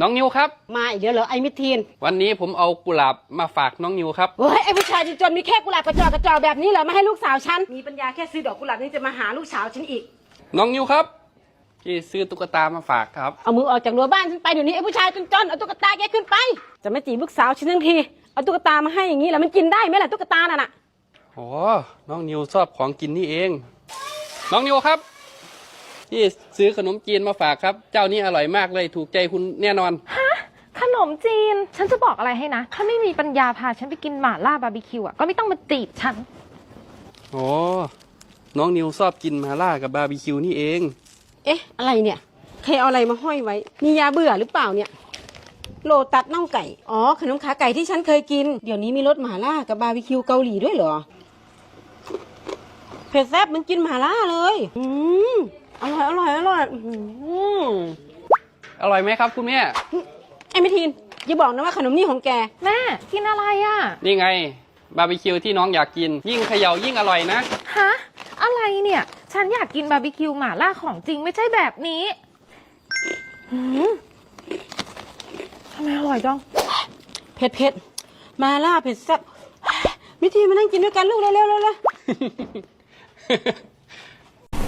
น้องนิวครับ มาอีกเดี๋ยวเหรอไอ้มิทีนวันนี้ผมเอากุหลาบมาฝากน้องนิวครับ เฮ้ยไอ้ผู้ชายจนๆมีแค่กุหลาบกระจอกกระจอกแบบนี้เหรอมาให้ลูกสาวฉัน มีปัญญาแค่ซื้อดอกกุหลาบนี่จะมาหาลูกสาวฉันอีก น้องนิวครับพี่ซื้อตุ๊กตามาฝากครับเอามือออกจากรั้วบ้านฉันไปเดี๋ยวนี้ไอ้ผู้ชายจนๆเอาตุ๊กตาแกขึ้นไป จะไม่จีบลูกสาวฉันทั้งทีเอาตุ๊กตามาให้อย่างนี้แล้วมันกินได้ไหมล่ะตุ๊กตาน่ะน่ะ โอ้น้องนิวชอบของกินนี่เอง น้องนิวครับ พี่ซื้อขนมจีนมาฝากครับ เจ้านี้อร่อยมากเลยถูกใจคุณแน่นอนขนมจีน ฉันจะบอกอะไรให้นะ ถ้าไม่มีปัญญาพาฉันไปกินหม่าล่าบาร์บีคิวอะ ก็ไม่ต้องมาจีบฉัน โอ้น้องนิวชอบกินมาล่ากับบาร์บีคิวนี่เอง เอ๊ะ อะไรเนี่ย ใครเอาอะไรมาห้อยไว้ มียาเบื่อหรือเปล่าเนี่ย โลตัดน่องไก่ อ๋อ ขนมขาไก่ที่ฉันเคยกิน เดี๋ยวนี้มีรสหม่าล่ากับบาร์บีคิวเกาหลีด้วยเหรอ เผ็ดแซ่บเหมันกินหม่าล่าเลย อืม อร่อยอร่อยอร่อยอื้อหืออร่อยไหมครับ คุณแม่ ไอ้มิทีนอย่าบอกนะว่าขนมนี่ของแก แม่กินอะไรอะ นี่ไง บาร์บีคิวที่น้องอยากกิน ยิ่งเขย่ายิ่งอร่อยนะ ฮะ อะไรเนี่ย ฉันอยากกินบาร์บีคิวหม่าล่าของจริงไม่ใช่แบบนี้หืมทำไมอร่อยจัง เผ็ดเผ็ดหมาล่าเผ็ดแซ่บมิทีนมานั่งกินด้วยกันลูกเร็วเร็วเร็วเร็ว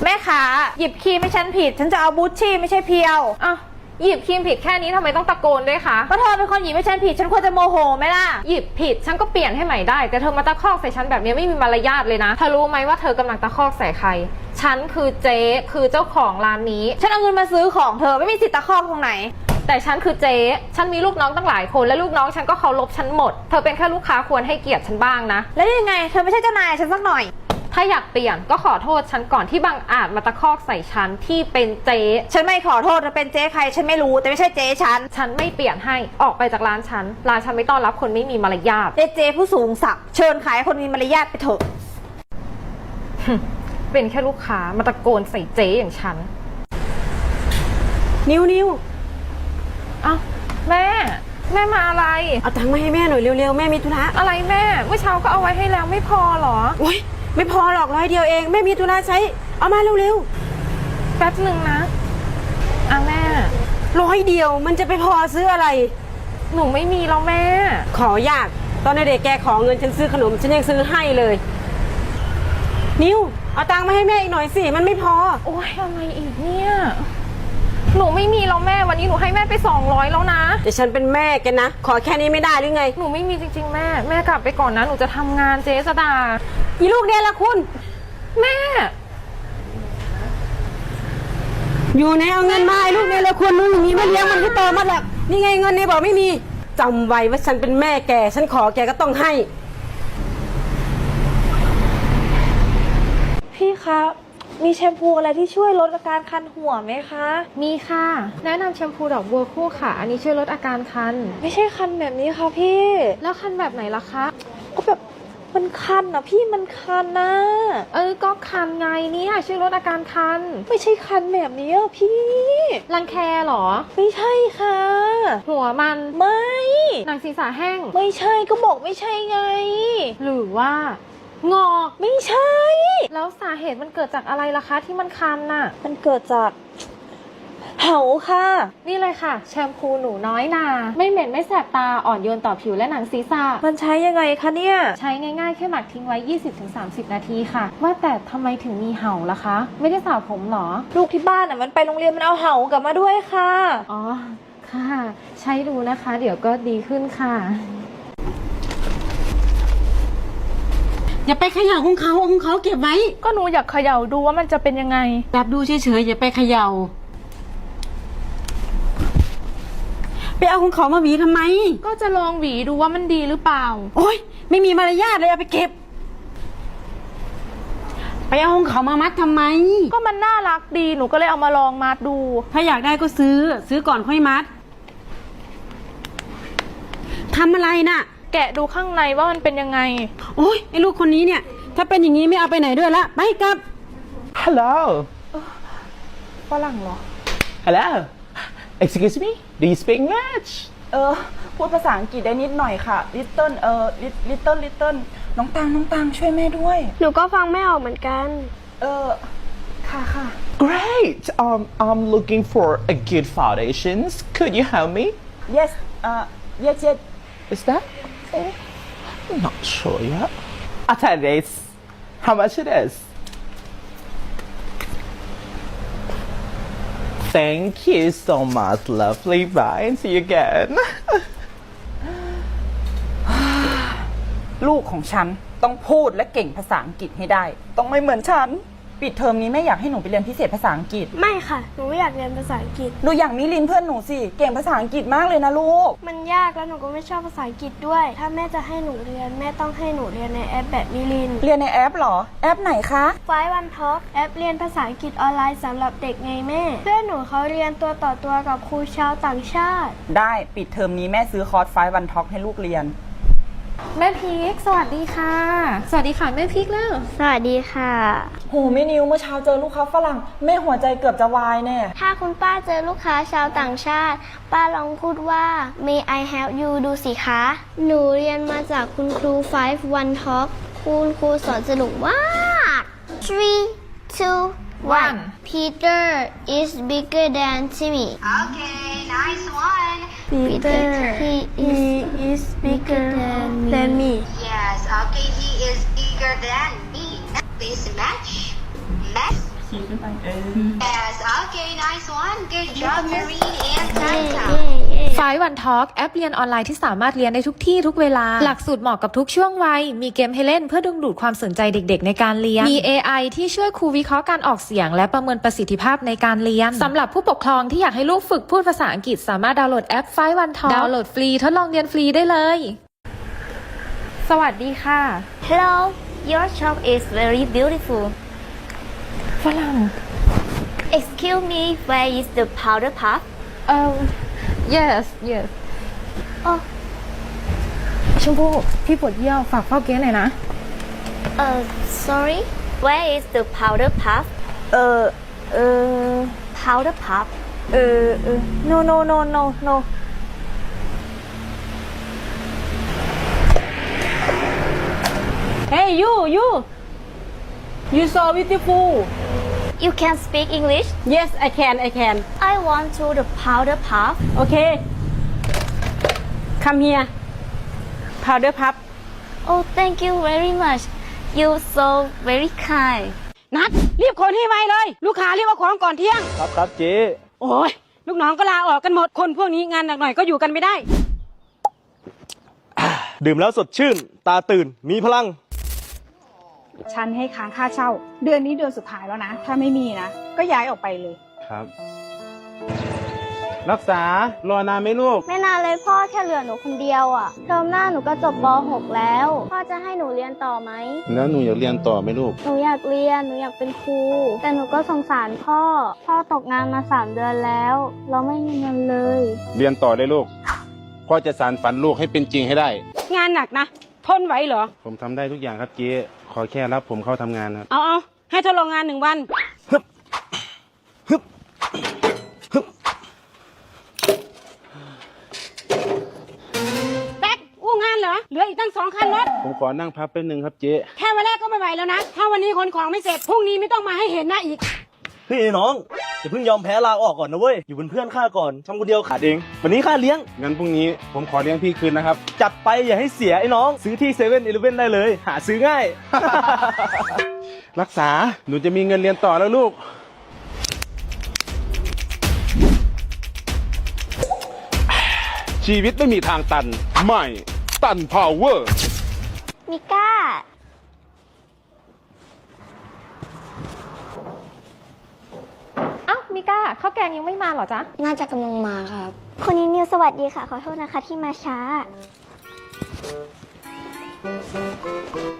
แม่ขาหยิบครีมให้ฉันผิด ฉันจะเอาบูชชี่ไม่ใช่เพียวอ้าวหยิบครีมผิดแค่นี้ทำไมต้องตะโกนด้วยคะเพราะเธอเป็นคนหยิบให้ฉันผิด ฉันควรจะโมโหไหมล่ะ หยิบผิดฉันก็เปลี่ยนให้ใหม่ได้ แต่เธอมาตะคอกใส่ฉันแบบนี้ไม่มีมารยาทเลยนะ เธอรู้ไหมว่าเธอกำลังตะคอกใส่ใคร ฉันคือเจ๊คือเจ้าของร้านนี้ ฉันเอาเงินมาซื้อของเธอไม่มีสิทธิ์ตะคอกตรงไหน แต่ฉันคือเจ๊ ฉันมีลูกน้องตั้งหลายคน และลูกน้องฉันก็เคารพฉันหมด เธอเป็นแค่ลูกค้าควรให้เกียรติฉันบ้างนะ แล้วยังไง เธอไม่ใช่เจ้านายฉันสักหน่อย ถ้าอยากเปลี่ยนก็ขอโทษฉันก่อนที่บางอาจมาตะคอกใส่ฉันที่เป็นเจ๊ฉันไม่ขอโทษเธอเป็นเจ๊ใครฉันไม่รู้แต่ไม่ใช่เจ๊ฉันฉันไม่เปลี่ยนให้ออกไปจากร้านฉันร้านฉันไม่ต้อนรับคนไม่มีมารยาทเจ๊เจ๊ผู้สูงศักดิ์เชิญขายให้คนมีมารยาทไปเถอะ เป็นแค่ลูกค้ามาตะโกนใส่เจ๊อย่างฉัน นิวนิวเอ้าแม่ แม่มาอะไร เอาตังค์มาให้แม่หน่อยเร็วๆ แม่มีธุระอะไรแม่เมื่อเช้าก็เอาไว้ให้แล้วไม่พอเหรอ โอ๊ย ไม่พอหรอกร้อยเดียวเองแม่มีธุระใช้ เอามาเร็วแป๊บหนึ่งนะอะแม่ ๆร้อยเดียวมันจะไปพอซื้ออะไร หนูไม่มีแล้วแม่ ขอยาก ตอนเด็กๆแกขอเงินฉันซื้อขนม ฉันยังซื้อให้เลย นิวเอาตังค์มาให้แม่อีกหน่อยสิ มันไม่พอ โอ้ยอะไรอีกเนี่ย หนูไม่มีแล้วแม่ วันนี้หนูให้แม่ไปสองร้อยแล้วนะ แต่ฉันเป็นแม่แกนะ ขอแค่นี้ไม่ได้หรือไง หนูไม่มีจริงๆแม่ แม่กลับไปก่อนนะ หนูจะทำงานเจ๊สดา อีลูกเนี่ยละคุณ แม่ อยู่ไหนเอาเงินมาไอ้ลูกเนี่ยละคุณรู้อย่างนี้ไม่เลี้ยงมันให้โตมาหรอกนี่ไงเงินเนี่ยบอกไม่มีจำไว้ว่าฉันเป็นแม่แกฉันขอแกก็ต้องให้ พี่คะ มีแชมพูอะไรที่ช่วยลดอาการคันหัวไหมคะ มีค่ะ แนะนำแชมพูดอกบัวคู่ค่ะ อันนี้ช่วยลดอาการคัน ไม่ใช่คันแบบนี้ค่ะพี่ แล้วคันแบบไหนล่ะคะ ก็แบบ มันคันนะพี่มันคันนะเออก็คันไงเนี่ยช่วยลดอาการคัน ไม่ใช่คันแบบนี้อะพี่ รังแคเหรอ ไม่ใช่ค่ะ หัวมันไม่หนังศีรษะแห้ง ไม่ใช่ก็บอกไม่ใช่ไง หรือว่างอกไม่ใช่ แล้วสาเหตุมันเกิดจากอะไรล่ะคะที่มันคันน่ะ มันเกิดจาก เหาค่ะ นี่เลยค่ะ แชมพูหนูน้อยนา ไม่เหม็นไม่แสบตาอ่อนโยนต่อผิวและหนังศีรษะ มันใช้ยังไงคะเนี่ย ใช้ง่ายๆ แค่หมักทิ้งไว้ 20-30 นาทีค่ะ ว่าแต่ทำไมถึงมีเห่าล่ะคะ ไม่ได้สระผมเหรอ ลูกที่บ้านอะมันไปโรงเรียนมันเอาเหากลับมาด้วยค่ะ อ๋อ ค่ะ ใช้ดูนะคะ เดี๋ยวก็ดีขึ้นค่ะ อย่าไปเขย่าของเขาเอาของเขาเก็บไว้ ก็หนูอยากเขย่าดูว่ามันจะเป็นยังไง แบบดูเฉยๆอย่าไปเขย่า ไปเอาของเขามาหวีทำไม ก็จะลองหวีดูว่ามันดีหรือเปล่า โอ๊ย ไม่มีมารยาทเลยเอาไปเก็บ ไปเอาของเขามามัดทำไม ก็มันน่ารักดีหนูก็เลยเอามาลองมัดดู ถ้าอยากได้ก็ซื้อ ซื้อก่อนค่อยมัดทำอะไรน่ะ แกะดูข้างในว่ามันเป็นยังไง โอ๊ยไอ้ลูกคนนี้เนี่ย ถ้าเป็นอย่างนี้ไม่เอาไปไหนด้วยละไปกลับ Hello. ฝรั่งเหรอ Hello. Excuse me. Do you speak English? เออ พูดภาษาอังกฤษได้นิดหน่อยค่ะ little เออ little little น้องตังน้องตังช่วยแม่ด้วย หนูก็ฟังไม่ออกเหมือนกัน เออ ค่ะค่ะ Great. Um, I'm looking for a good foundations. Could you help me? yes เอ่อ yes yes Is that? Oh, I'm not sure yet. I'll tell you this. How much it is? Thank you so much, lovely. Bye. and See you again. ลูกของฉันต้องพูดและเก่งภาษาอังกฤษให้ได้ ต้องไม่เหมือนฉัน ปิดเทอมนี้แม่อยากให้หนูไปเรียนพิเศษภาษาอังกฤษ ไม่ค่ะ หนูไม่อยากเรียนภาษาอังกฤษ ดูอย่างมิลินเพื่อนหนูสิ เก่งภาษาอังกฤษมากเลยนะลูก มันยากแล้วหนูก็ไม่ชอบภาษาอังกฤษด้วย ถ้าแม่จะให้หนูเรียนแม่ต้องให้หนูเรียนในแอปแบบมิลินเรียนในแอปเหรอ แอปไหนคะไฟวันท็อกแอปเรียนภาษาอังกฤษออนไลน์สำหรับเด็กไงแม่ เพื่อนหนูเขาเรียนตัวต่อตัวกับครูชาวต่างชาติ ได้ ปิดเทอมนี้แม่ซื้อคอร์สไฟวันท็อกให้ลูกเรียน แม่พีกสวัสดีค่ะ สวัสดีค่ะแม่พีกแล้วสวัสดีค่ะ โหแม่นิวเมื่อเช้าเจอลูกค้าฝรั่งแม่หัวใจเกือบจะวายแน่ถ้าคุณป้าเจอลูกค้าชาวต่างชาติ ป้าลองพูดว่า May I help you ดูสิคะ หนูเรียนมาจากคุณครู Five One Talk คุณครูสอนสนุกมาก three two one Peter is bigger than Timmy Okay, nice one. Peter he is bigger than me Yes, okay, he is bigger than me. Please match. Match. Yes, okay, nice one. Good job, Marine and Tata. ไฟวันทอ l k แอปเรียนออนไลน์ที่สามารถเรียนได้ทุกที่ทุกเวลา หลักสูตรเหมาะกับทุกช่วงวัย มีเกมให้เล่นเพื่อดึงดูดความสนใจเด็กๆ ในการเรียน มี AI ที่ช่วยครูวิเคราะห์การออกเสียง และประเมินประสิทธิภาพในการเรียนสำหรับผู้ปกครองที่อยากให้ลูกฝึกพูดภาษาอังกฤษสามารถดาวน์โหลดแอปไฟวันทอ l k ดาวน์โหลดฟรีทดลองเรียนฟรีได้เลย สวัสดีค่ะ Hello your shop is very beautiful ฝรั่ง Excuse me where is the powder puff เอ่อ yes yes อ๋อชมพู่พี่ปวดเยี่ยวฝากเฝ้าเก๊หน่อยนะ เอ่อ sorry where is the powder puff เออเออ powder puff เออเออ no no no no no Hey you you you so beautiful you can speak English Yes I can I can I want to the powder puff Okay Come here Powder puff oh thank you very much you so very kind นัดรีบคนให้ไวเลย ลูกค้ารีบเอาของก่อนเที่ยง ครับครับเจ๊โอ้ยลูกน้องก็ลาออกกันหมดคนพวกนี้งานหนักหน่อยก็อยู่กันไม่ได้ ดื่มแล้วสดชื่น ตาตื่นมีพลัง ฉันให้ค้างค่าเช่า เดือนนี้เดือนสุดท้ายแล้วนะ ถ้าไม่มีนะ ก็ย้ายออกไปเลย ครับ รักษารอนานไหมลูก ไม่นานเลยพ่อแค่เหลือหนูคนเดียวอะ่ะเทอมหน้าหนูก็จบป .6 แล้ว พ่อจะให้หนูเรียนต่อไหม แล้วหนูอยากเรียนต่อไหมลูก หนูอยากเรียน หนูอยากเป็นครู แต่หนูก็สงสารพ่อ พ่อตกงานมาสามเดือนแล้ว เราไม่มีเงินเลย เรียนต่อได้ลูกพ่อจะสานฝันลูกให้เป็นจริงให้ได้ งานหนักนะ ทนไหวเหรอ ผมทำได้ทุกอย่างครับเจ๊ขอแค่รับผมเข้าทำงานครับ เอาเอาให้ทดลองงานหนึ่งวัน แป๊กอู้งานเหรอ เหลืออีกตั้งสองคันรถ ผมขอนั่งพักแป๊บนึงครับเจ๊แค่วันแรกก็ไม่ไหวแล้วนะ ถ้าวันนี้ขนของไม่เสร็จ พรุ่งนี้ไม่ต้องมาให้เห็นหน้าอีกเฮ้ยไอ้น้อง อย่าเพิ่งยอมแพ้ลาออกก่อนนะเว้ย อยู่เป็นเพื่อนข้าก่อนทำคนเดียวขาดเอง วันนี้ข้าเลี้ยง งั้นพรุ่งนี้ผมขอเลี้ยงพี่คืนนะครับ จัดไปอย่าให้เสียไอ้น้อง ซื้อที่เซเว่นอีเลเว่นได้เลย หาซื้อง่าย รักษาหนูจะมีเงินเรียนต่อแล้วลูก ชีวิตไม่มีทางตัน ไม่ ตันพาวเวอร์ มิก้า เอ้า มิก้าข้าวแกงยังไม่มาเหรอจ๊ะ น่าจะกำลังมาครับคุณนิวสวัสดีค่ะ ขอโทษนะคะที่มาช้า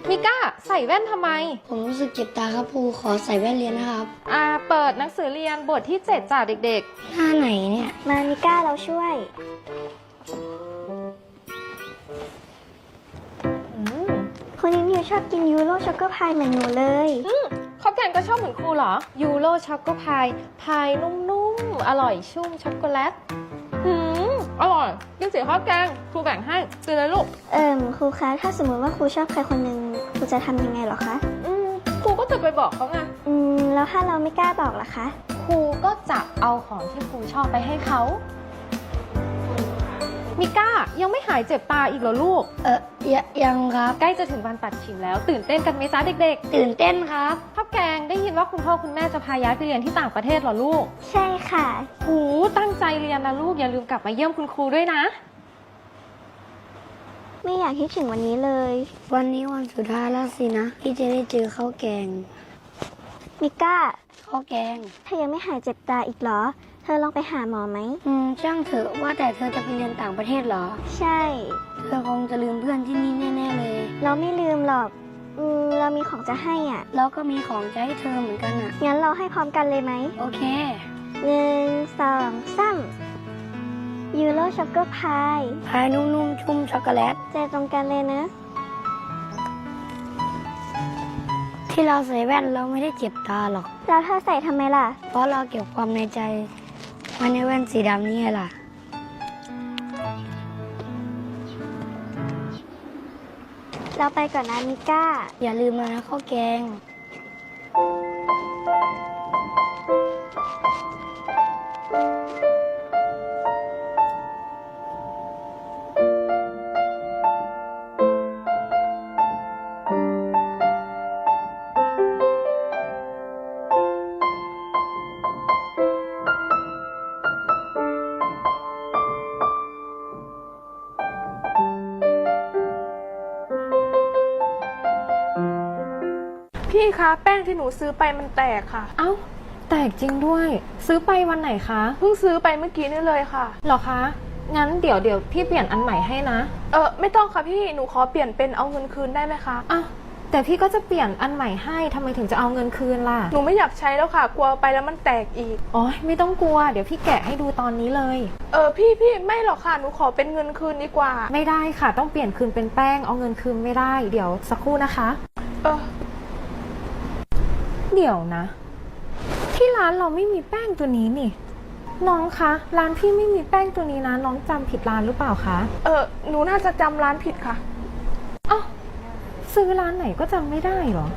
มิก้าใส่แว่นทำไม ผมรู้สึกเจ็บตาครับครูขอใส่แว่นเรียนนะครับ อ่าเปิดหนังสือเรียนบทที่7จ่าเด็กหน้าไหนเนี่ย มามิก้าเราช่วย ๆ อืมคุณนิวชอบกินยูโรช็อกโกพายเหมือนหนูเลย อืม ข้าวแกงก็ชอบเหมือนครูเหรอ ยูโรช็อกโกพาย พายนุ่มๆ อร่อยชุ่มช็อกโกแลตหืมอร่อยกินเสียข้าวแกงครูแบ่งให้กินเลยลูก เอิมครูคะถ้าสมมติว่าครูชอบใครคนหนึ่งครูจะทำยังไงเหรอคะ อืมครูก็จะไปบอกเขาไง อืม แล้วถ้าเราไม่กล้าบอกล่ะคะ ครูก็จะเอาของที่ครูชอบไปให้เขา มิก้ายังไม่หายเจ็บตาอีกเหรอลูก เออยังครับ ใกล้จะถึงวันปัดฉิมแล้ว ตื่นเต้นกันไหมจ๊ะเด็กตื่นเต้นครับๆข้าวแกงได้ยินว่าคุณพ่อคุณแม่จะพาย้ายไปเรียนที่ต่างประเทศเหรอลูก ใช่ค่ะ หูตั้งใจเรียนนะลูกอย่าลืมกลับมาเยี่ยมคุณครูด้วยนะ ไม่อยากคิดถึงวันนี้เลย วันนี้วันสุดท้ายแล้วสินะที่จะได้เจอข้าวแกงมิก้า ข้าวแกง เธอยังไม่หายเจ็บตาอีกเหรอ เธอลองไปหาหมอไหม อืมช่างเถอะว่าแต่เธอจะไปเรียนต่างประเทศเหรอ ใช่ เธอคงจะลืมเพื่อนที่นี่แน่ๆเลย เราไม่ลืมหรอก อืมเรามีของจะให้อะ แล้วก็มีของจะให้เธอเหมือนกันอะ งั้นเราให้พร้อมกันเลยไหมโอเค หนึ่งสองสามยูโรช็อกโกพาย พายนุ่มๆ ชุ่มช็อกโกแลตใจตรงกันเลยนะ ที่เราใส่แว่นเราไม่ได้เจ็บตาหรอก แล้วเธอใส่ทำไมล่ะ เพราะเราเก็บความในใจไว้ในแว่นสีดำนี่ไงล่ะ เราไปก่อนนะมิก้า อย่าลืมนะข้าวแกง พี่คะแป้งที่หนูซื้อไปมันแตกค่ะ เอ้า แตกจริงด้วย ซื้อไปวันไหนคะ เพิ่งซื้อไปเมื่อกี้นี่เลยค่ะ เหรอคะ งั้นเดี๋ยวเดี๋ยวพี่เปลี่ยนอันใหม่ให้นะ เออไม่ต้องค่ะพี่หนูขอเปลี่ยนเป็นเอาเงินคืนได้ไหมคะ อ้าวแต่พี่ก็จะเปลี่ยนอันใหม่ให้ทำไมถึงจะเอาเงินคืนล่ะ หนูไม่อยากใช้แล้วค่ะ กลัวไปแล้วมันแตกอีก อ๋อไม่ต้องกลัว เดี๋ยวพี่แกะให้ดูตอนนี้เลย เออพี่พี่ไม่หรอกค่ะหนูขอเป็นเงินคืนดีกว่า ไม่ได้ค่ะ ต้องเปลี่ยนคืนเป็นแป้ง เอาเงินคืนไม่ได้ เดี๋ยวสักครู่นะคะ เออ เดี๋ยวนะ ที่ร้านเราไม่มีแป้งตัวนี้นี่ น้องคะ ร้านพี่ไม่มีแป้งตัวนี้นะ น้องจำผิดร้านหรือเปล่าคะเออหนูน่าจะจำร้านผิดค่ะอ้าวซื้อร้านไหนก็จำไม่ได้เหรอ